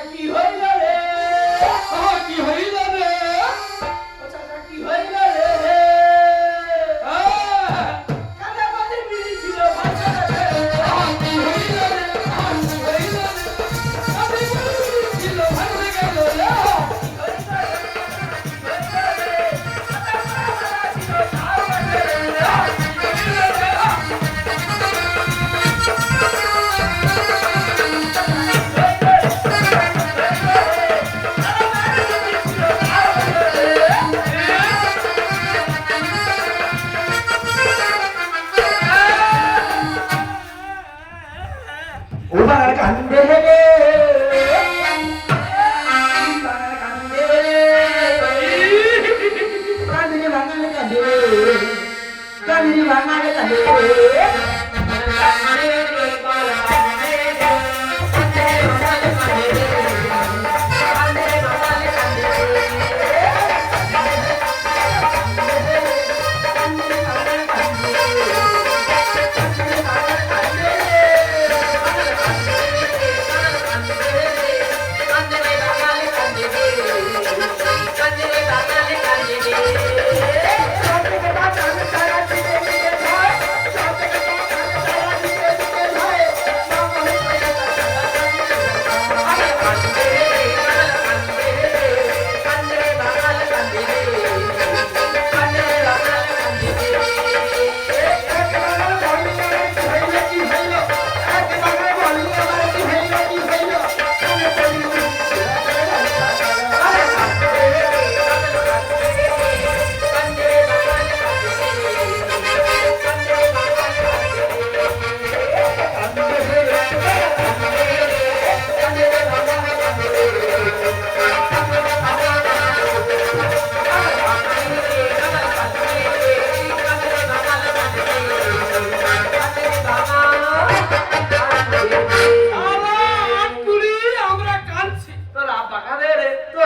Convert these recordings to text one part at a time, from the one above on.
that you.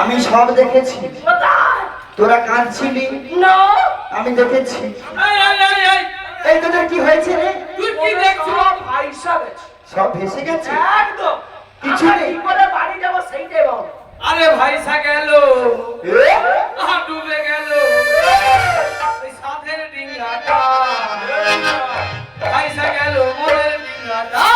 আমি সব দেখেছি। তোরা কাঁদছিলি? আমি দেখেছি। এই তোদের কি হয়েছে রে? সব ভেসে গেছে? কিছু নেই। বাড়ি বাবা আরে ভাইসা ভাইসা ডিঙ্গাটা।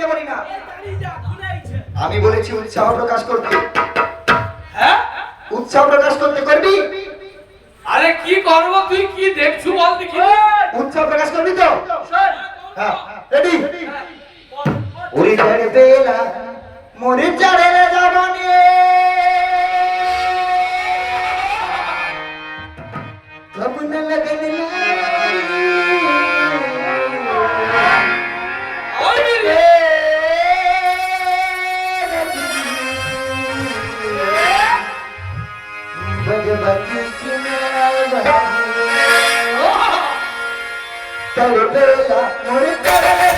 করতে পারি না। আমি বলেছি উৎসাহ প্রকাশ করতে। হ্যাঁ? উৎসাহ প্রকাশ করতে করবি? আরে কি করব তুই কি দেখছু বল দেখি। উৎসাহ প্রকাশ করবি তো? হ্যাঁ রেডি? হ্যাঁ, বল, বল। ওরে মোরে চড়ে জবানি। কবন লগন Tell me, tell me,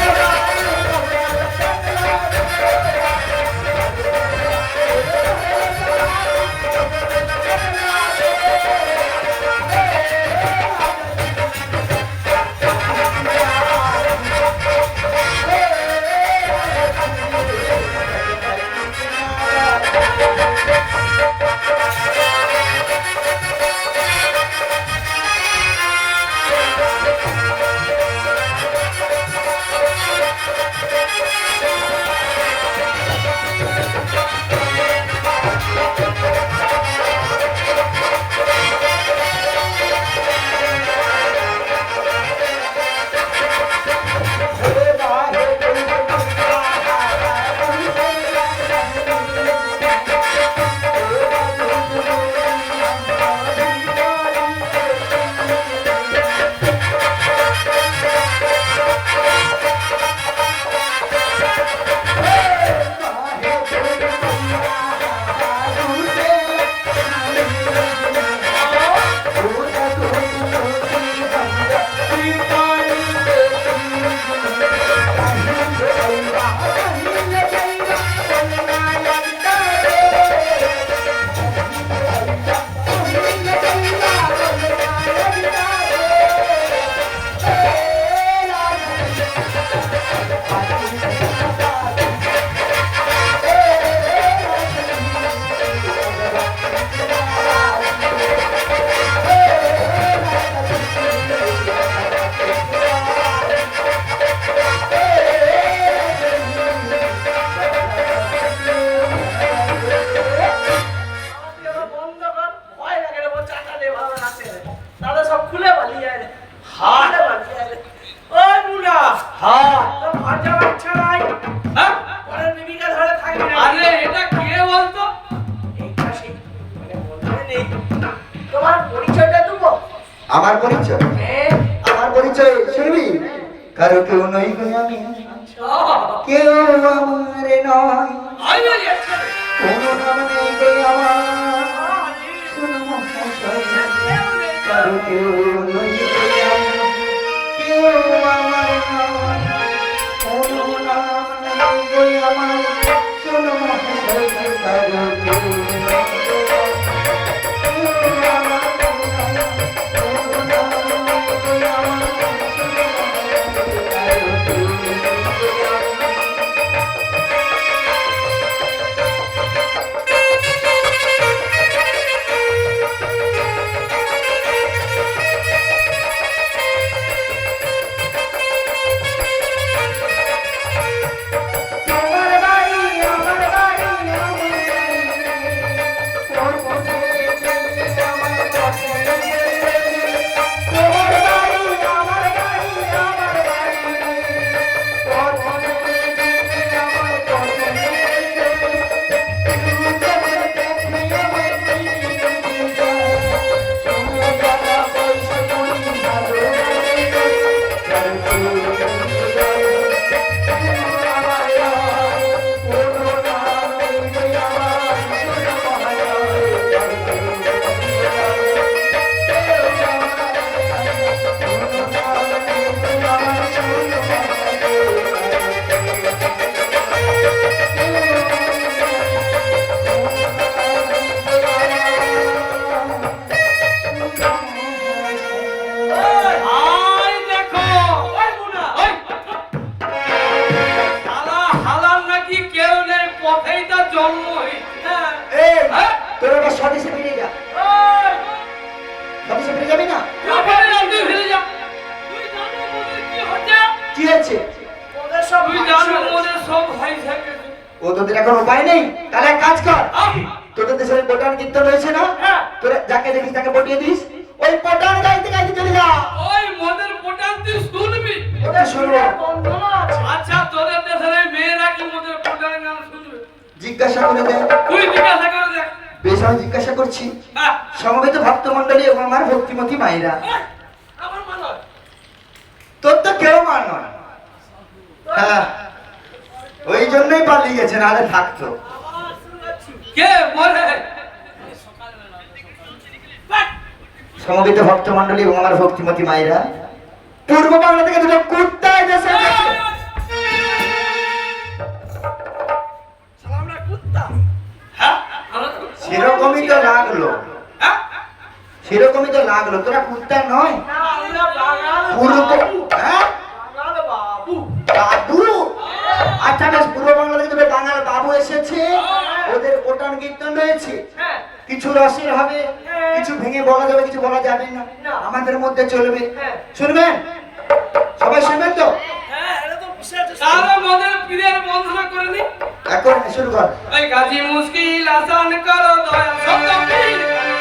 কোনো নেই গো আমার শোনো মহাশয়, কারও কেউ নই কেউ আমার কোনো নেই গো আমার শোনো মহাশয়, কারও। কেউ তুই জিজ্ঞাসা করে দেখ। বেশ আমি জিজ্ঞাসা করছি। সমবেত ভক্তমন্ডলী এবং আমার ভক্তিমতী মায়েরা। তোর তো কেউ মান নয়। হ্যাঁ। ওই জন্যই পালিয়ে গেছে নাহলে থাকতো। কে বলে? সমবেত ভক্তমন্ডলী এবং আমার ভক্তিমতী মায়েরা পূর্ব বাংলা থেকে দুটো কুত্তা এসেছে। সেরকমই তো লাগল। হ্যাঁ? সেরকমই তো লাগল। তোরা কুত্তা নয়। হ্যাঁ বাবু। আচ্ছা বেশ পূর্ব বাংলা থেকে বাঙাল বাবু এসেছে। ওদের ওটান কীর্তন রয়েছে। হ্যাঁ। কিছু রসের হবে কিছু ভেঙে বলা যাবে কিছু বলা যাবে না। আমাদের মধ্যে চলবে। হ্যাঁ। শুনবেন? সবাই শুনবেন তো? হ্যাঁ এটা তো বিশেষ তাহলে মোদের পীরের বন্ধনা করে নি এখন শুরু কর। গাজী মুশকিল আসান করো দয়া।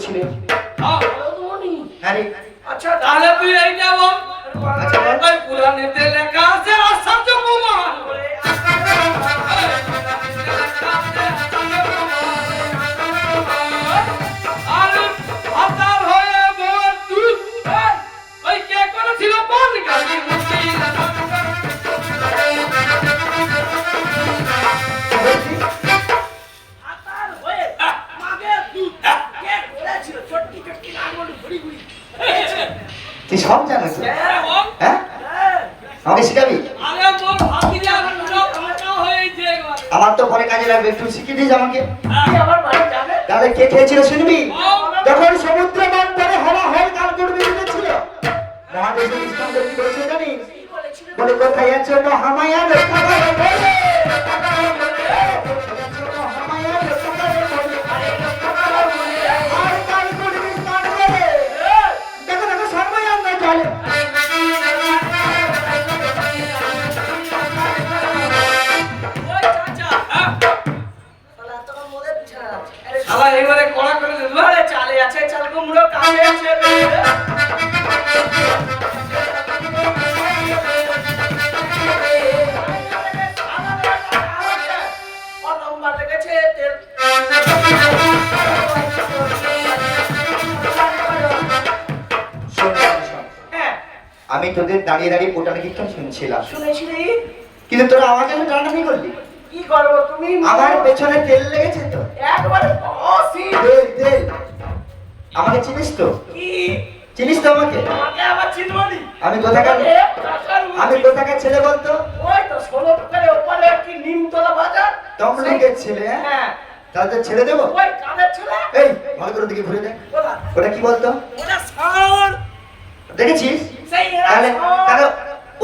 করেছিলেন হ্যাঁ। রে। আচ্ছা তাহলে তুই এইটা বল। আচ্ছা পুরাণেতে লেখা একটু শিখিয়ে দিস আমাকে। তাহলে কে খেয়েছিল শুনবি? যখন সমুদ্র মন্থনে হলা হল কাল করবে ছিল মহাদেশ কি জানিস? বলেছিল? বলে কোথায় আছো? মহামায়া রক্ষা আমি তোদের দাঁড়িয়ে দাঁড়িয়ে কোটার কীর্তন শুনছিলাম? শুনেছিলি? কিন্তু তোরা আমাকে আমি টানাটানি করলি। কি করব তুমি? আমার পেছনে তেল লেগেছে তো। একবারে তেল তেল আমাকে চিনিস তো? চিনিস তো আমাকে? আমি কোথাকার? আমি কোথাকার ছেলে বলতো? ওই তো ষোলো টাকার ওপরে কি নিমতলা বাজার। তমলুকের ছেলে হ্যাঁ? হ্যাঁ। ছেড়ে দেবো? ওই কানের ছেলে? এই ভালো করে দিকে ঘুরে দেখ ওটা কি বলতো? দেখেছিস? তাহলে তাহলে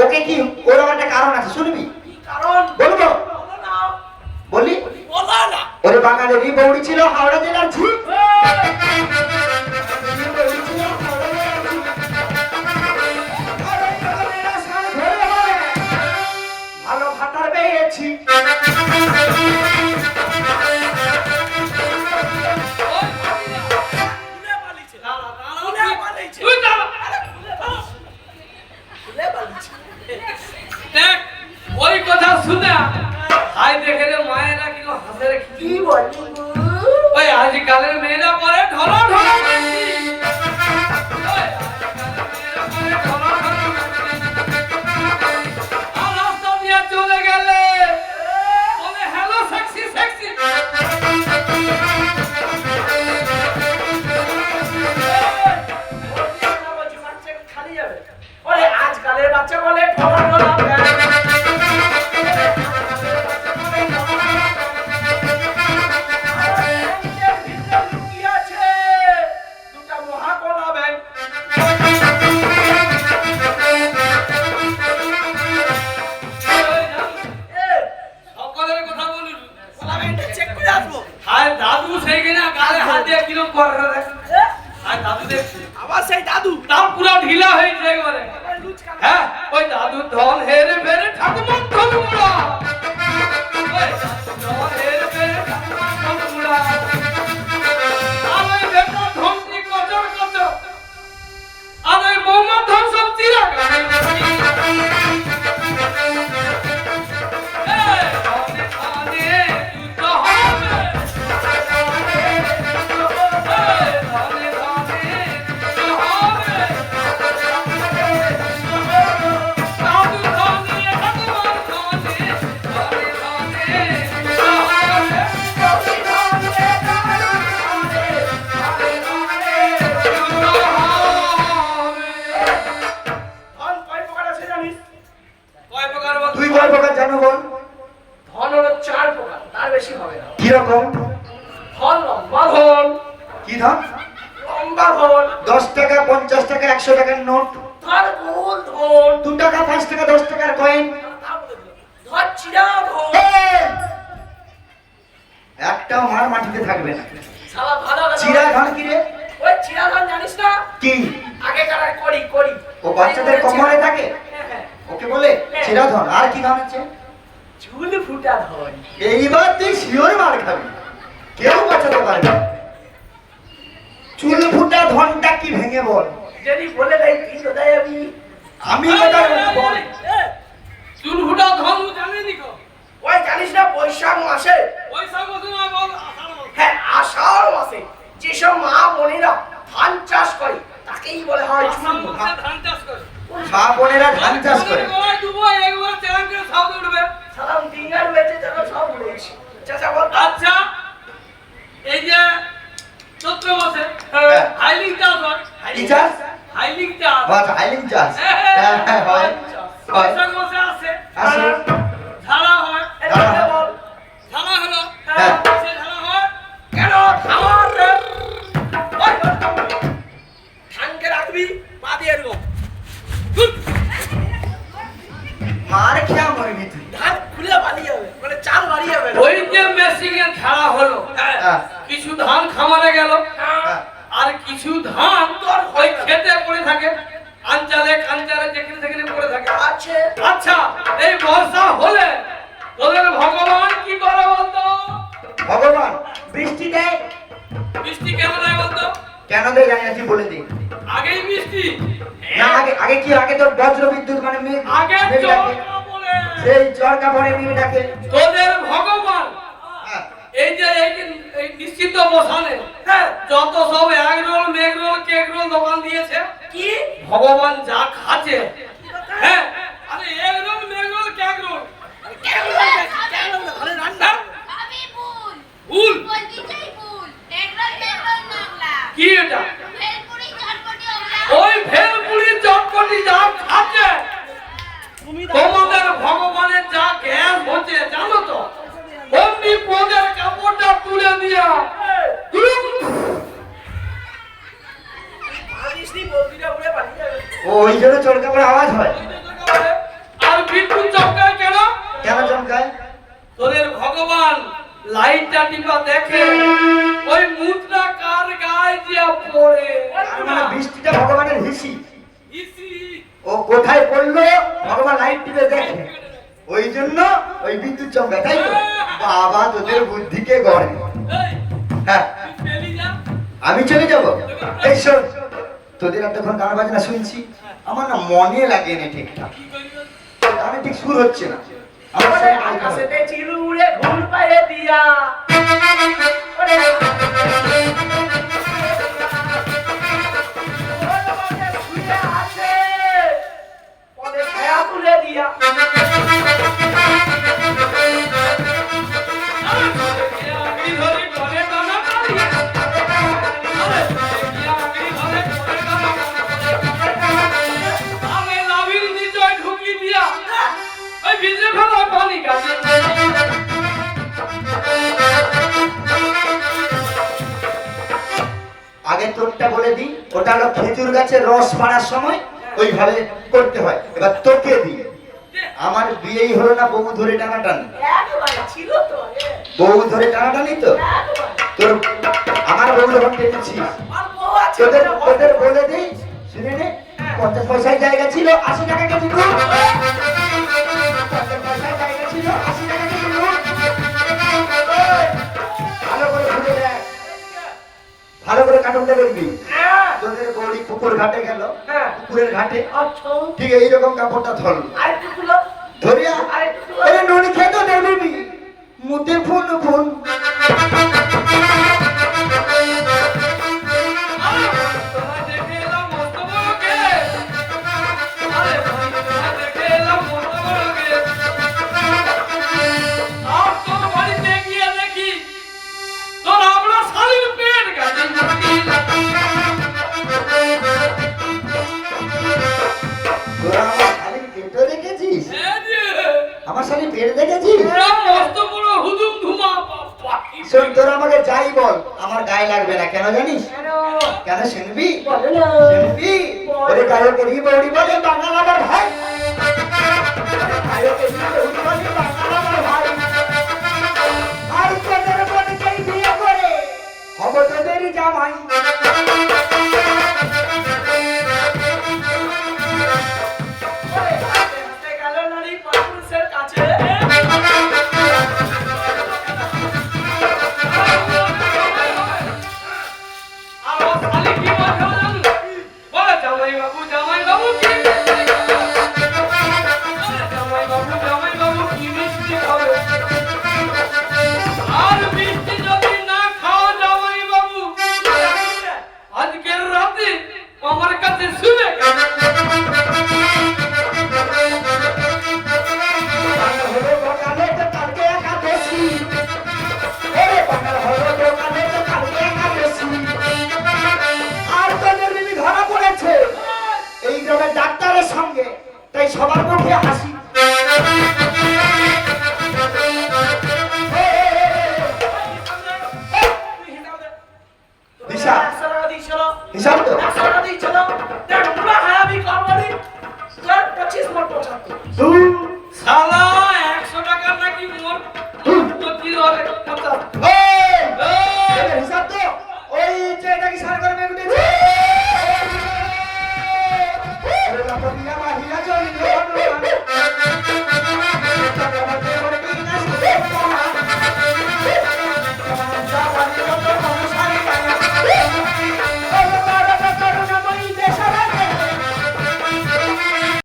ওকে কি ওর আমার একটা কারণ আছে শুনবি? বলব? বলি ওরে বাঙালির বৌড়ি ছিল হাওড়া জেলার ঝিপ দশ টাকা পঞ্চাশ টাকা একশো টাকার নোট। দু টাকা পাঁচ টাকা দশ টাকার কয়েন একটাও মার মাটিতে থাকবে না। চিরা ধান কি করি ও বাচ্চাদের ওকে বলে চিরা ধন আর কি ধান আছে? ফুটা ধন। এইবার তুই শিওর মার খাবি। কেউ বাঁচাতে পারবে না। চুল ফুটা ধনটা কি ভেঙে বল? যদি বলে দেয় কি কোথায় আমি? আমি চুল ফুটা ধন জানি কো ওই জানিস না বৈশাখ মাসে? বৈশাখ মাসে না বল হ্যাঁ আষাঢ় মাসে যেসব মা বোনেরা ধান চাষ করে তাকেই বলে হয় চুল মা বোনেরা ধান চাষ করে। তুলে দিয়া তোদের ভগবান লাইটটা টিপা দেখে ওই মুদ্রা কার গায়ে দিয়া পড়ে? মানে বৃষ্টিটা ভগবানের হিসি। ও কোথায় পড়ল? ভগবান লাইট টিপে দেখে। ওই জন্য ওই বিদ্যুৎ চমকা তাই তো? বাবা তোদের বুদ্ধিকে গড়ে? হ্যাঁ। আমি চলে যাব? এই শোন তোদের এতক্ষণ গান বাজনা শুনছি আমার না মনে লাগে না ঠিকঠাক। আমি ঠিক সুর হচ্ছে না। আকাশেতে চিল উড়ে ঘুর পায়ে দিয়া। তোরটা বলে দিই ওটা হলো খেজুর গাছে রস মারার সময় ওইভাবে করতে হয়। এবার তোকে দিই। আমার বিয়েই হলো না বউ ধরে টানাটানি। একবার ছিল বউ ধরে টানাটানি তো? তোর আমার বউ যখন আছে তোদের ওরা তোদের বলে দিই শুনে নে পঞ্চাশ পয়সার জায়গা ছিল আশি টাকা কেজি ভালো করে কাটন দেখবি হ্যাঁ। তোদের গড়ি পুকুর ঘাটে গেল। হ্যাঁ। পুকুরের ঘাটে। আচ্ছা। ঠিক এইরকম কাপড়টা ধরল। ধরিয়া? নুন খেতে দেখবি। মুদে ফুল ফুল। তোরা আমাকে যাই বল আমার গায়ে লাগবে না। কেন জানিস? কেন? শুনবি? শুনবি? ওরে বৌড়ি বলে বাঙাল আমার ভাই। গায়কের ই বৌড়ি বলে বাঙাল আমার ভাই। আর তোদের বলে যেই বিয়ে করে। হব তোদেরই জামাই।